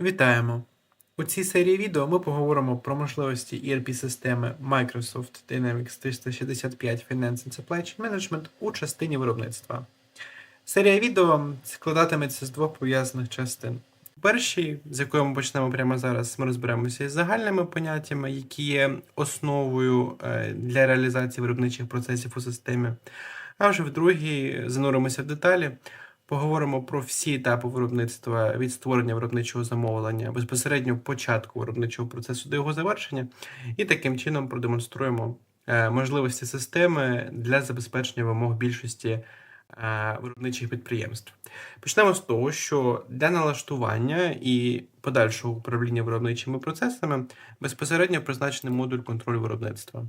Вітаємо! У цій серії відео ми поговоримо про можливості ERP-системи Microsoft Dynamics 365 Finance and Supply Chain Management у частині виробництва. Серія відео складатиметься з двох пов'язаних частин. Першій, з якої ми почнемо прямо зараз, ми розберемося із загальними поняттями, які є основою е, для реалізації виробничих процесів у системі. А вже в другій зануримося в деталі, Поговоримо про всі етапи виробництва від створення виробничого замовлення, безпосередньо початку виробничого процесу до його завершення, і таким чином продемонструємо е, можливості системи для забезпечення вимог більшості е, виробничих підприємств. Почнемо з того, що для налаштування і подальшого управління виробничими процесами безпосередньо призначений модуль контролю виробництва.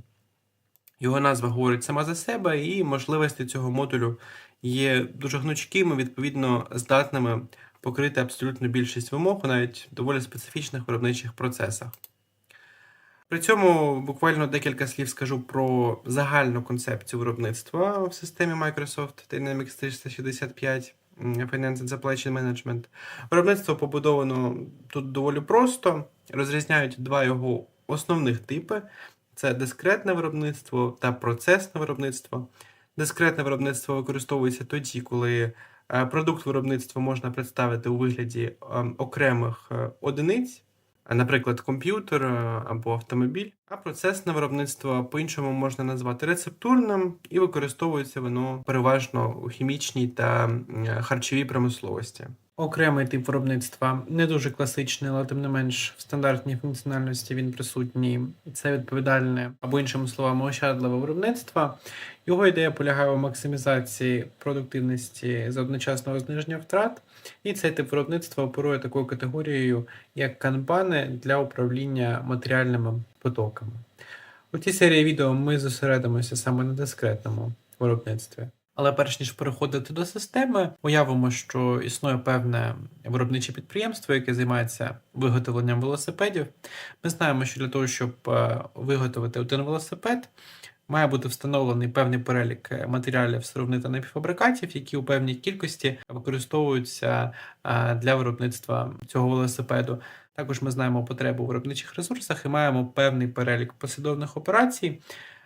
Його назва говорить сама за себе, і можливості цього модулю є дуже гнучкими, відповідно, здатними покрити абсолютно більшість вимог навіть доволі специфічних виробничих процесах. При цьому буквально декілька слів скажу про загальну концепцію виробництва в системі Microsoft Dynamics 365 Finance and Supply Chain Management. Виробництво побудовано тут доволі просто, розрізняють два його основних типи: це дискретне виробництво та процесне виробництво. Дискретне виробництво використовується тоді, коли е, продукт виробництва можна представити у вигляді е, окремих е, одиниць, наприклад, комп'ютер або автомобіль. А процесне виробництво по-іншому можна назвати рецептурним і використовується воно переважно у хімічній та харчовій промисловості. Окремий тип виробництва не дуже класичний, але тим не менш в стандартній функціональності він присутній. Це відповідальне або іншими словами ощадливе виробництво. Його ідея полягає у максимізації продуктивності за одночасного зниження втрат, і цей тип виробництва оперує такою категорією, як канбани для управління матеріальними потоками. У цій серії відео ми зосередимося саме на дискретному виробництві. Але перш ніж переходити до системи, уявимо, що існує певне виробниче підприємство, яке займається виготовленням велосипедів. Ми знаємо, що для того, щоб е, виготовити один велосипед, має бути встановлений певний перелік матеріалів сировини та напівфабрикатів, які у певній кількості використовуються е, для виробництва цього велосипеду. Також ми знаємо потребу у виробничих ресурсах і маємо певний перелік послідовних операцій,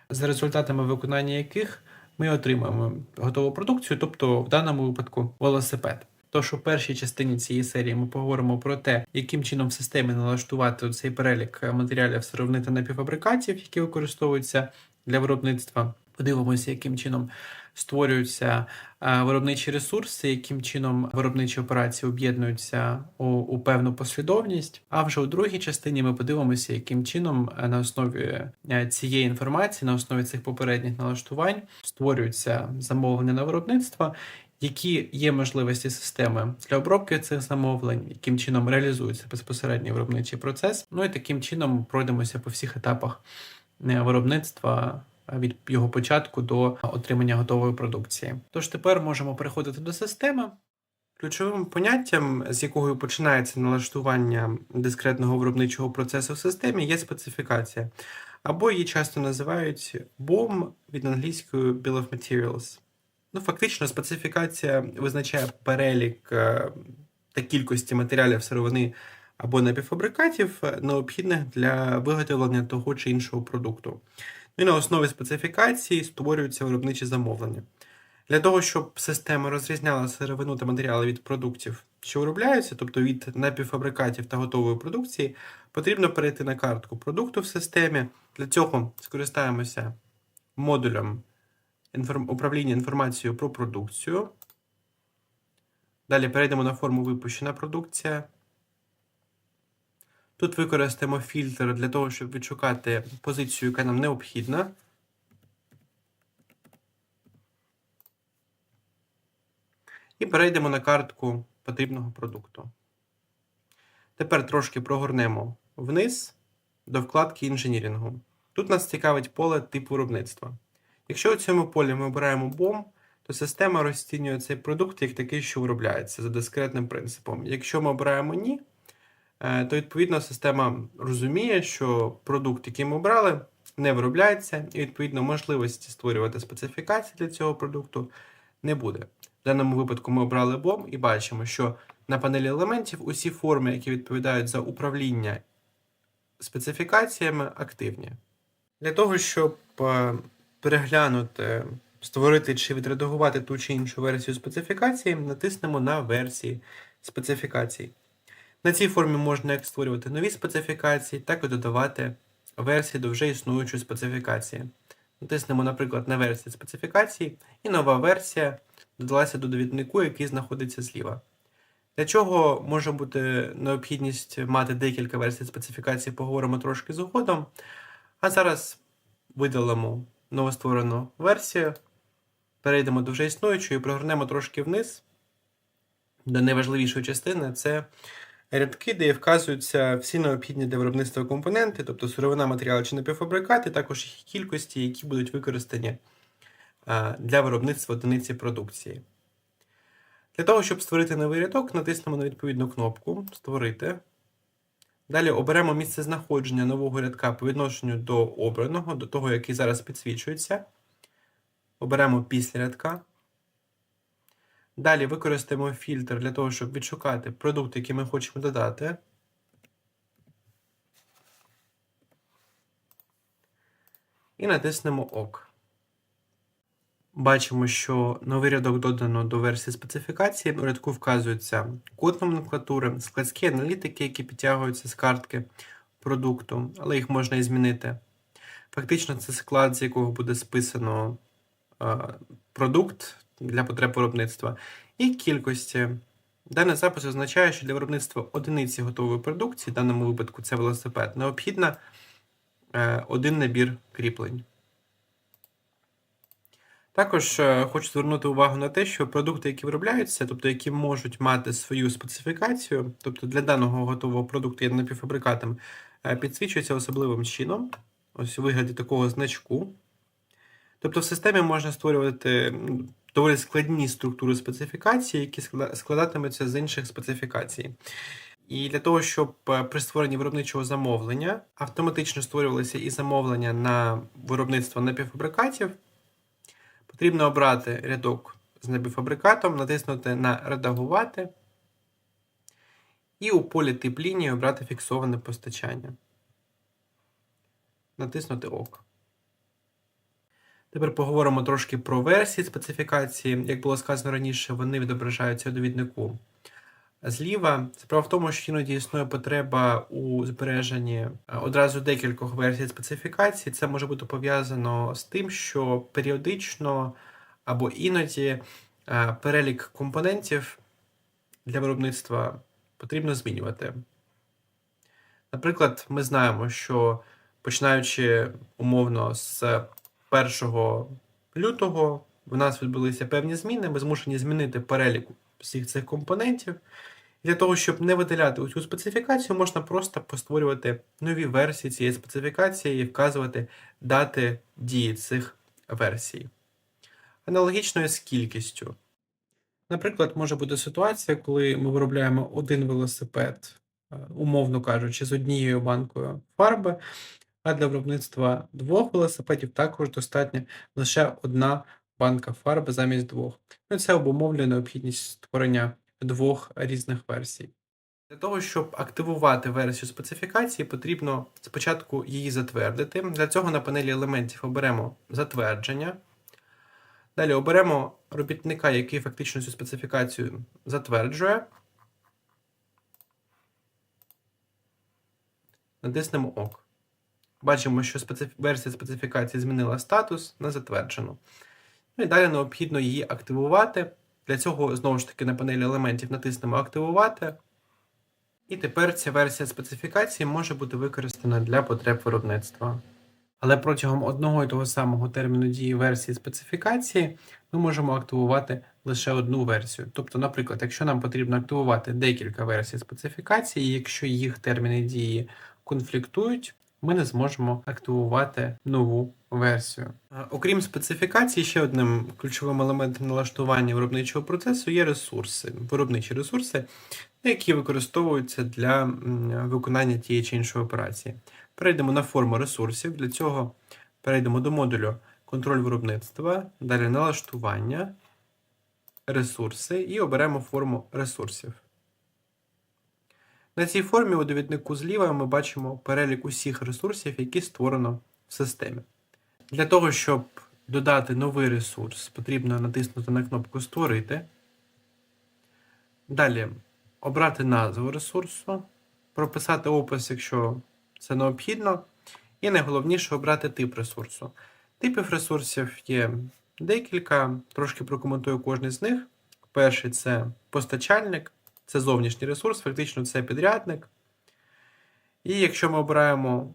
за результатами виконання яких ми отримаємо готову продукцію, тобто в даному випадку велосипед. Тож у першій частині цієї серії ми поговоримо про те, яким чином в системі налаштувати цей перелік матеріалів сировини та напівфабрикатів, які використовуються для виробництва. Подивимося, яким чином створюються виробничі ресурси, яким чином виробничі операції об'єднуються у, у певну послідовність. А вже у другій частині ми подивимося, яким чином на основі цієї інформації, на основі цих попередніх налаштувань створюються замовлення на виробництво. Які є можливості системи для обробки цих замовлень, яким чином реалізується безпосередній виробничий процес? Ну і таким чином пройдемося по всіх етапах виробництва від його початку до отримання готової продукції. Тож тепер можемо переходити до системи. Ключовим поняттям, з якого починається налаштування дискретного виробничого процесу в системі, є специфікація, або її часто називають BOM від англійської Bill of Materials. Ну, Фактично, специфікація визначає перелік е, та кількості матеріалів сировини або напівфабрикатів, необхідних для виготовлення того чи іншого продукту. І на основі специфікації створюються виробничі замовлення. Для того, щоб система розрізняла сировину та матеріали від продуктів, що виробляються, тобто від напівфабрикатів та готової продукції, потрібно перейти на картку продукту в системі. Для цього скористаємося модулем управління інформацією про продукцію. Далі перейдемо на форму випущена продукція. Тут використаємо фільтр для того, щоб відшукати позицію, яка нам необхідна. І перейдемо на картку потрібного продукту. Тепер трошки прогорнемо вниз до вкладки інженірінгу. Тут нас цікавить поле типу виробництва. Якщо у цьому полі ми обираємо BOM, то система розцінює цей продукт як такий, що виробляється за дискретним принципом. Якщо ми обираємо ні, то відповідно система розуміє, що продукт, який ми обрали, не виробляється, і відповідно можливості створювати специфікації для цього продукту не буде. В даному випадку ми обрали BOM і бачимо, що на панелі елементів усі форми, які відповідають за управління специфікаціями, активні. Для того, щоб е, переглянути, створити чи відредагувати ту чи іншу версію специфікації, натиснемо на версії специфікацій. На цій формі можна як створювати нові специфікації, так і додавати версії до вже існуючої специфікації. Натиснемо, наприклад, на версію специфікації, і нова версія додалася до довіднику, який знаходиться зліва. Для чого може бути необхідність мати декілька версій специфікації, поговоримо трошки згодом. А зараз видалимо новостворену версію, перейдемо до вже існуючої прогорнемо трошки вниз до найважливішої частини це рядки, де вказуються всі необхідні для виробництва компоненти, тобто сировина, матеріали чи напівфабрикати, також їх кількості, які будуть використані для виробництва одиниці продукції. Для того, щоб створити новий рядок, натиснемо на відповідну кнопку Створити. Далі оберемо місце знаходження нового рядка по відношенню до обраного, до того, який зараз підсвічується. Оберемо після рядка. Далі використаємо фільтр для того, щоб відшукати продукт, який ми хочемо додати. І натиснемо ОК. Бачимо, що новий рядок додано до версії специфікації. У рядку вказується код номенклатури, складські аналітики, які підтягуються з картки продукту, але їх можна і змінити. Фактично, це склад, з якого буде списано е, продукт для потреб виробництва, і кількості. Даний запис означає, що для виробництва одиниці готової продукції, в даному випадку це велосипед, необхідно е, один набір кріплень. Також е, хочу звернути увагу на те, що продукти, які виробляються, тобто які можуть мати свою специфікацію, тобто для даного готового продукту є напівфабрикатом, е, підсвічуються особливим чином, ось у вигляді такого значку. Тобто в системі можна створювати доволі складні структури специфікації, які складатимуться з інших специфікацій. І для того, щоб е, при створенні виробничого замовлення автоматично створювалися і замовлення на виробництво напівфабрикатів, потрібно обрати рядок з напівфабрикатом, натиснути на Редагувати і у полі тип лінії обрати фіксоване постачання. Натиснути ОК. Тепер поговоримо трошки про версії специфікації. Як було сказано раніше, вони відображаються у довіднику зліва. Справа в тому, що іноді існує потреба у збереженні е, одразу декількох версій специфікації. Це може бути пов'язано з тим, що періодично або іноді е, перелік компонентів для виробництва потрібно змінювати. Наприклад, ми знаємо, що починаючи умовно з 1 лютого, в нас відбулися певні зміни, ми змушені змінити перелік всіх цих компонентів. Для того, щоб не видаляти цю специфікацію, можна просто постворювати нові версії цієї специфікації і вказувати дати дії цих версій. Аналогічно з кількістю. Наприклад, може бути ситуація, коли ми виробляємо один велосипед, е, умовно кажучи, з однією банкою фарби, а для виробництва двох велосипедів також достатня лише одна банка фарби замість двох. Ну, це обумовлює необхідність створення двох різних версій. Для того, щоб активувати версію специфікації, потрібно спочатку її затвердити. Для цього на панелі елементів оберемо затвердження. Далі оберемо робітника, який фактично цю специфікацію затверджує. Натиснемо ОК. Бачимо, що специф... версія специфікації змінила статус на затверджену. Ну і далі необхідно її активувати. Для цього, знову ж таки, на панелі елементів натиснемо Активувати. І тепер ця версія специфікації може бути використана для потреб виробництва. Але протягом одного і того самого терміну дії версії специфікації ми можемо активувати лише одну версію. Тобто, наприклад, якщо нам потрібно активувати декілька версій специфікації, якщо їх терміни дії конфліктують, ми не зможемо активувати нову версію. Окрім специфікації, ще одним ключовим елементом налаштування виробничого процесу є ресурси, виробничі ресурси, які використовуються для виконання тієї чи іншої операції. Перейдемо на форму ресурсів. Для цього перейдемо до модулю контроль виробництва, далі налаштування, ресурси і оберемо форму ресурсів. На цій формі у довіднику зліва ми бачимо перелік усіх ресурсів, які створено в системі. Для того, щоб додати новий ресурс, потрібно натиснути на кнопку Створити. Далі обрати назву ресурсу, прописати опис, якщо це необхідно, і найголовніше обрати тип ресурсу. Типів ресурсів є декілька, трошки прокоментую кожен з них. Перший це постачальник, це зовнішній ресурс, фактично це підрядник. І якщо ми обираємо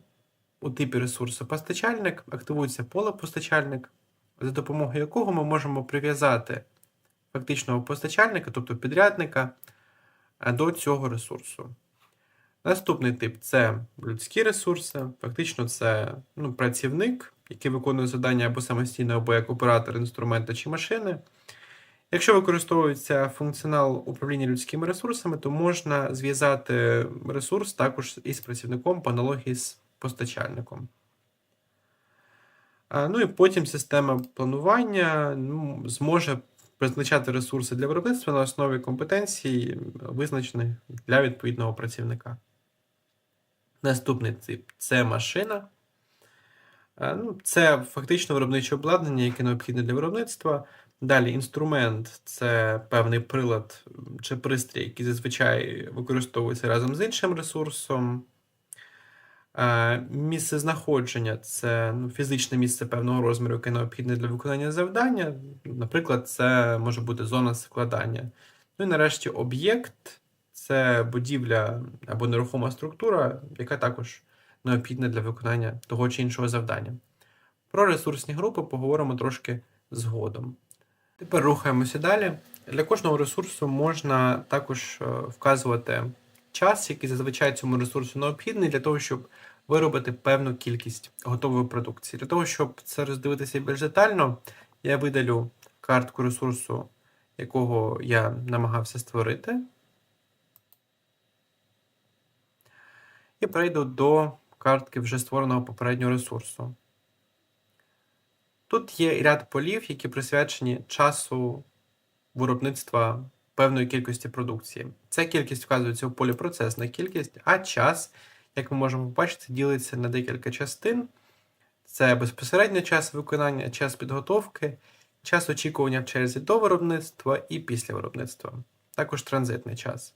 у типі ресурсу постачальник, активується поле постачальник, за допомогою якого ми можемо прив'язати фактичного постачальника, тобто підрядника, до цього ресурсу. Наступний тип це людські ресурси. Фактично, це ну, працівник, який виконує завдання або самостійно, або як оператор інструмента чи машини. Якщо використовується функціонал управління людськими ресурсами, то можна зв'язати ресурс також із працівником по аналогії з постачальником. Ну і потім система планування ну, зможе призначати ресурси для виробництва на основі компетенцій, визначених для відповідного працівника. Наступний тип це машина. Ну, це фактично виробниче обладнання, яке необхідне для виробництва. Далі інструмент це певний прилад чи пристрій, який зазвичай використовується разом з іншим ресурсом. Е, Місце знаходження це ну, фізичне місце певного розміру, яке необхідне для виконання завдання. Наприклад, це може бути зона складання. Ну і нарешті об'єкт це будівля або нерухома структура, яка також необхідна для виконання того чи іншого завдання. Про ресурсні групи поговоримо трошки згодом. Тепер рухаємося далі. Для кожного ресурсу можна також е, вказувати час, який зазвичай цьому ресурсу необхідний для того, щоб виробити певну кількість готової продукції. Для того, щоб це роздивитися більш детально, я видалю картку ресурсу, якого я намагався створити. І перейду до картки вже створеного попереднього ресурсу. Тут є ряд полів, які присвячені часу виробництва певної кількості продукції. Ця кількість вказується у полі процесна кількість, а час, як ми можемо побачити, ділиться на декілька частин. Це безпосередньо час виконання, час підготовки, час очікування в черзі до виробництва і після виробництва, також транзитний час.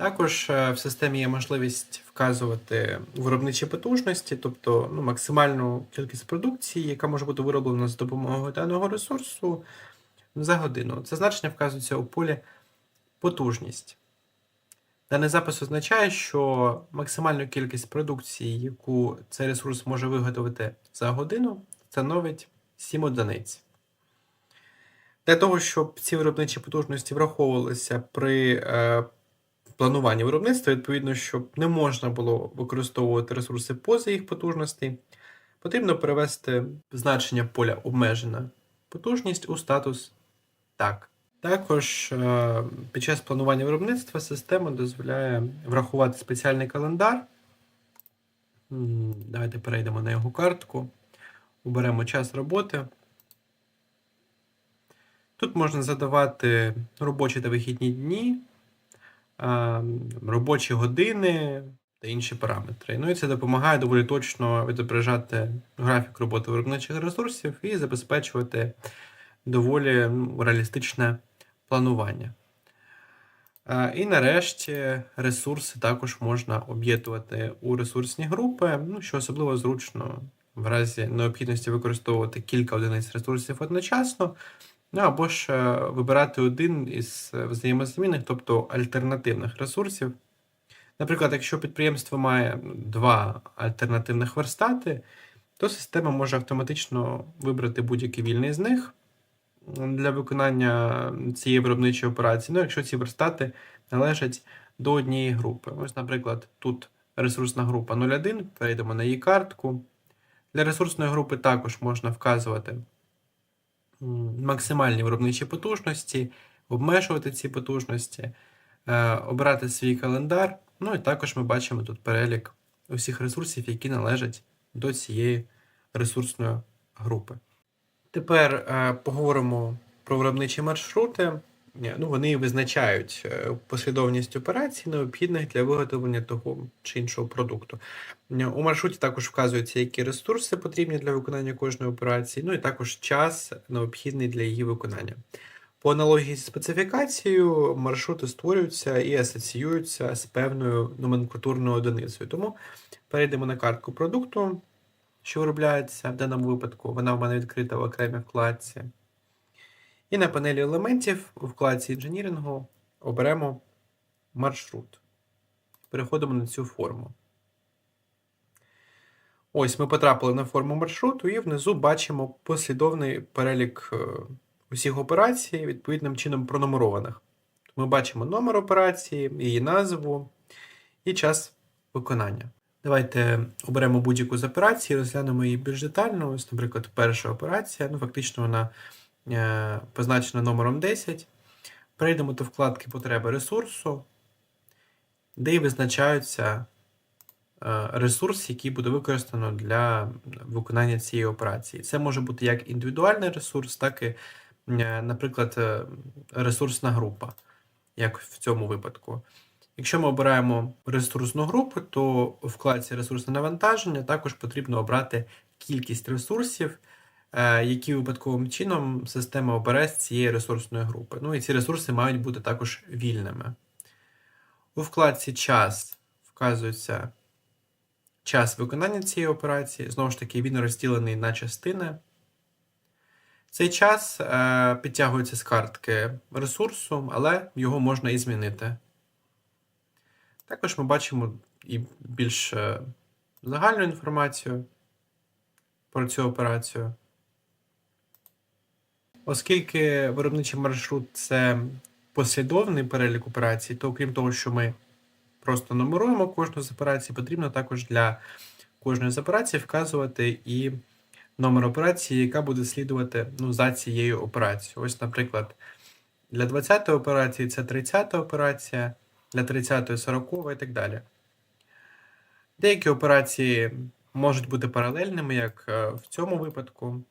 Також е, в системі є можливість вказувати виробничі потужності, тобто ну, максимальну кількість продукції, яка може бути вироблена з допомогою даного ресурсу за годину. Це значення вказується у полі потужність. Даний запис означає, що максимальну кількість продукції, яку цей ресурс може виготовити за годину, становить 7 одиниць. Для того, щоб ці виробничі потужності враховувалися при плануванні виробництва, відповідно, щоб не можна було використовувати ресурси поза їх потужностей, потрібно перевести значення поля обмежена потужність у статус так. Також е, під час планування виробництва система дозволяє врахувати спеціальний календар. Давайте перейдемо на його картку. Оберемо час роботи. Тут можна задавати робочі та вихідні дні, робочі години та інші параметри. Ну і це допомагає доволі точно відображати графік роботи виробничих ресурсів і забезпечувати доволі реалістичне планування. І нарешті ресурси також можна об'єднувати у ресурсні групи, ну, що особливо зручно в разі необхідності використовувати кілька одиниць ресурсів одночасно, ну або ж е, вибирати один із взаємозамінних, тобто альтернативних ресурсів. Наприклад, якщо підприємство має два альтернативних верстати, то система може автоматично вибрати будь-який вільний з них для виконання цієї виробничої операції. Ну, якщо ці верстати належать до однієї групи. Ось, наприклад, тут ресурсна група 01, перейдемо на її картку. Для ресурсної групи також можна вказувати максимальні виробничі потужності, обмежувати ці потужності, е, обрати свій календар. Ну і також ми бачимо тут перелік усіх ресурсів, які належать до цієї ресурсної групи. Тепер е, поговоримо про виробничі маршрути. Ну, вони визначають е, послідовність операцій, необхідних для виготовлення того чи іншого продукту. У маршруті також вказуються, які ресурси потрібні для виконання кожної операції, ну і також час необхідний для її виконання. По аналогії з специфікацією, маршрути створюються і асоціюються з певною номенклатурною одиницею. Тому перейдемо на картку продукту, що виробляється в даному випадку. Вона в мене відкрита в окремій вкладці. І на панелі елементів у вкладці інженірингу оберемо маршрут. Переходимо на цю форму. Ось ми потрапили на форму маршруту, і внизу бачимо послідовний перелік е, усіх операцій, відповідним чином пронумерованих. Ми бачимо номер операції, її назву і час виконання. Давайте оберемо будь-яку з операцій, розглянемо її більш детально. Ось, наприклад, перша операція. Ну, фактично, вона позначена номером 10. Перейдемо до вкладки потреби ресурсу, де і визначаються е, ресурс, який буде використано для виконання цієї операції. Це може бути як індивідуальний ресурс, так і, е, наприклад, е, ресурсна група, як в цьому випадку. Якщо ми обираємо ресурсну групу, то у вкладці ресурсне навантаження також потрібно обрати кількість ресурсів, е, які випадковим чином система обере з цієї ресурсної групи. Ну і ці ресурси мають бути також вільними. У вкладці час вказується час виконання цієї операції. Знову ж таки, він розділений на частини. Цей час е, підтягується з картки ресурсу, але його можна і змінити. Також ми бачимо і більш е, загальну інформацію про цю операцію. Оскільки виробничий маршрут це послідовний перелік операцій, то окрім того, що ми просто нумеруємо кожну з операцій, потрібно також для кожної з операцій вказувати і номер операції, яка буде слідувати ну, за цією операцією. Ось, наприклад, для 20-ї операції це 30-та операція, для 30-ї 40 і так далі. Деякі операції можуть бути паралельними, як е, в цьому випадку.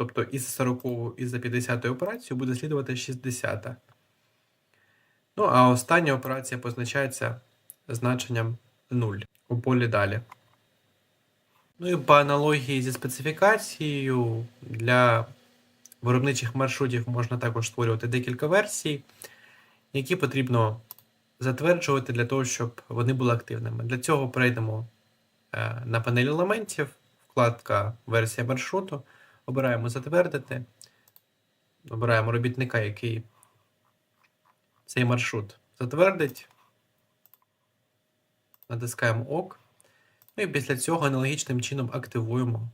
Тобто із 40 і за 50 операцію буде слідувати 60. Ну, а остання операція позначається значенням 0 у полі далі. Ну і по аналогії зі специфікацією для виробничих маршрутів можна також створювати декілька версій, які потрібно затверджувати для того, щоб вони були активними. Для цього перейдемо е, на панель елементів, вкладка версія маршруту, обираємо затвердити, обираємо робітника, який цей маршрут затвердить, натискаємо ОК. Ну і після цього аналогічним чином активуємо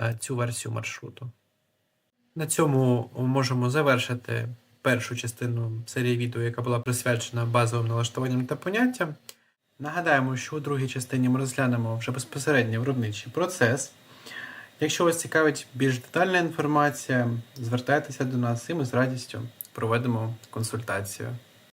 е, цю версію маршруту. На цьому можемо завершити першу частину серії відео, яка була присвячена базовим налаштуванням та поняттям. Нагадаємо, що у другій частині ми розглянемо вже безпосередньо виробничий процес. Якщо вас цікавить більш детальна інформація, звертайтеся до нас і ми з радістю проведемо консультацію.